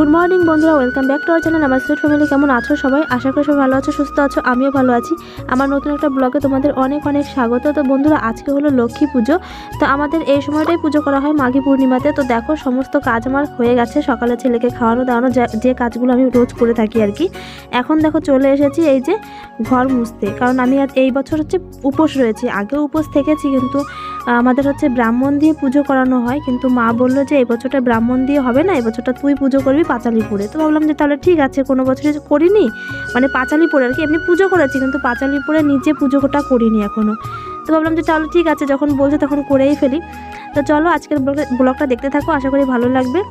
Good morning বন্ধুরা, welcome back to our channel আমার sweet family. কেমন আছো সবাই? আশা করি সবাই ভালো আছো, সুস্থ আছো, আমিও ভালো আছি। আমার নতুন একটা ব্লগে তোমাদের অনেক অনেক স্বাগত। তো বন্ধুরা, আজকে হলো লক্ষ্মী পুজো। তো আমাদের এই সময়টাই পুজো করা হয় মাঘী পূর্ণিমাতে। তো দেখো, সমস্ত কাজ আমার হয়ে গেছে। সকালে ছেলেকে খাওয়ানো, দাওয়ানো, যা- কাজগুলো আমি রোজ করে থাকি আর কি। এখন দেখো, চলে এসেছি এই যে ঘর মুছতে। কারণ আমি আর এই বছর হচ্ছে উপোস রয়েছি। আগেও উপোস থেকেছি, কিন্তু আমাদের হচ্ছে ব্রাহ্মণ দিয়ে পুজো করানো হয়, কিন্তু মা বলল যে এবছরটা ব্রাহ্মণ দিয়ে হবে না এবছরটা তুই পুজো করবি পাঁচালিপুরে। তো ভাবলাম যে তাহলে ঠিক আছে, কোনো বছরে করিনি মানে পাঁচালিপুরে আর কি, এমনি পুজো করেছি, কিন্তু পাঁচালিপুরে নিজে পুজোটা করিনি এখনও তো ভাবলাম যে তাহলে ঠিক আছে, যখন বলছে তখন করেই ফেলি। তো চলো আজকের ব্লগটা- দেখতে থাকো, আশা করি ভালো লাগবে।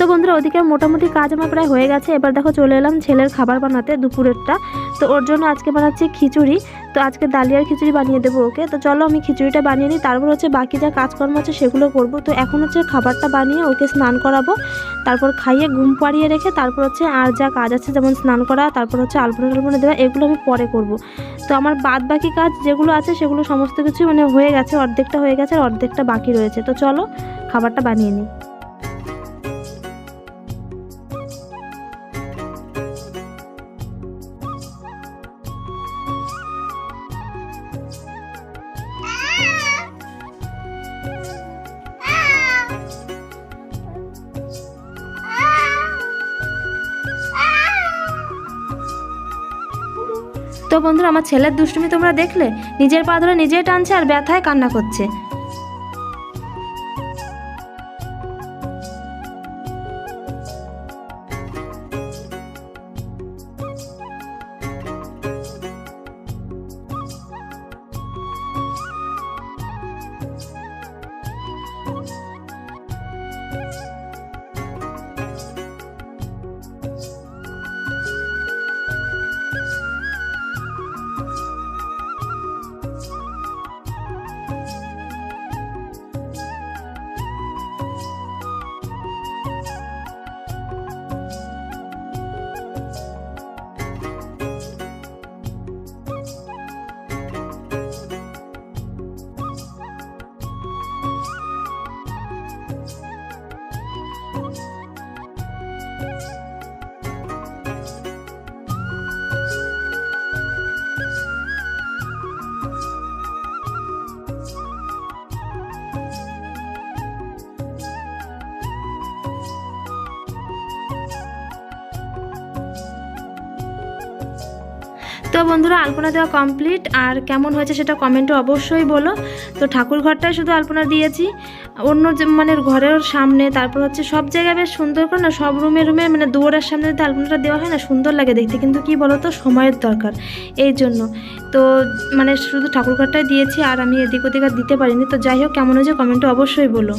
তো বন্ধুরা, ওদিকে মোটামুটি কাজ আমার প্রায় হয়ে গেছে। এবার দেখো চলে এলাম ছেলের খাবার বানাতে দুপুরেরটা। তো ওর জন্য আজকে বানাচ্ছি খিচুড়ি। তো আজকে ডালিয়ার খিচুড়ি বানিয়ে দেবো ওকে। তো চলো আমি খিচুড়িটা বানিয়ে নিই। তারপর হচ্ছে বাকি যা কাজকর্ম আছে সেগুলো করব। তো এখন হচ্ছে খাবারটা বানিয়ে ওকে স্নান করাবো। তারপর খাইয়ে ঘুম পাড়িয়ে রেখে তারপর হচ্ছে আর যা কাজ আছে যেমন স্নান করা, তারপর হচ্ছে আলপনা টালপনা দেওয়া, এগুলো আমি পরে করব। তো আমার বাদ বাকি কাজ যেগুলো আছে সেগুলো সমস্ত কিছু মানে হয়ে গেছে, অর্ধেকটা হয়ে গেছে আর অর্ধেকটা বাকি রয়েছে। তো চলো খাবারটা বানিয়ে নিই। তো বন্ধুরা, আমার ছেলের দুষ্টুমি তোমরা দেখলে? নিজের পা ধরে নিজেই টানছে আর ব্যথায় কান্না করছে। Thank you. তো বন্ধুরা, আলপনা দেওয়া কমপ্লিট আর কেমন হয়েছে সেটা কমেন্টে অবশ্যই বলো। তো ঠাকুর ঘরটায় শুধু আলপনা দিয়েছি। অন্য মানে ঘরের সামনে, তারপর হচ্ছে সব জায়গায় বেশ সুন্দর করে না, সব রুমে রুমে মানে দুয়ারের সামনে যদি আলপনাটা দেওয়া হয় না, সুন্দর লাগে দেখতে। কিন্তু কি বলো তো সময়ের দরকার এই জন্য। তো মানে শুধু ঠাকুর ঘরটাই দিয়েছি, আর আমি এদিক ওদিক আর দিতে পারিনি। তো যাই হোক, কেমন হয়েছে কমেন্টে অবশ্যই বলো।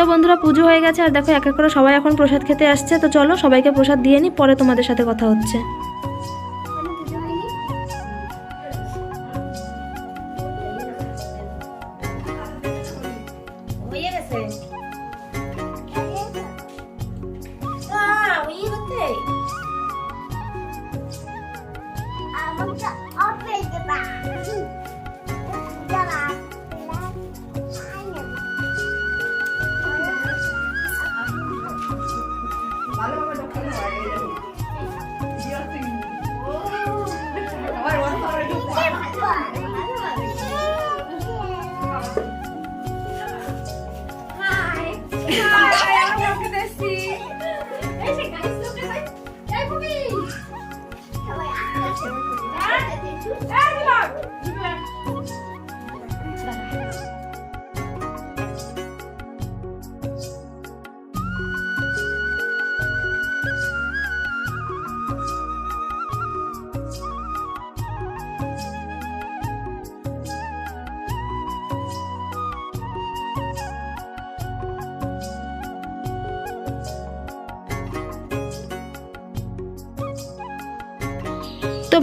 তো বন্ধুরা পুজো হয়ে গেছে, আর দেখো এক এক করে সবাই এখন প্রসাদ খেতে আসছে। তো চলো সবাইকে প্রসাদ দিয়ে নিই পরে তোমাদের সাথে কথা হচ্ছে।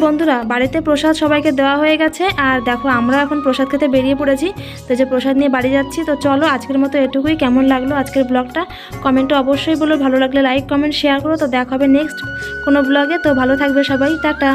বন্ধুরা, বাড়িতে প্রসাদ সবাইকে দেওয়া হয়ে গেছে। আর দেখো আমরা এখন প্রসাদ খেতে বেরিয়ে পড়েছি। তো যে প্রসাদ নিয়ে বাড়ি যাচ্ছি, তো চলো আজকের মতো এটুকুই। কেমন লাগল আজকের ব্লগটা? কমেন্টে অবশ্যই বলো। ভালো লাগলে লাইক কমেন্ট শেয়ার করো। তো দেখা হবে নেক্সট কোনো ব্লগে। তো ভালো থাকবে সবাই। টাটা।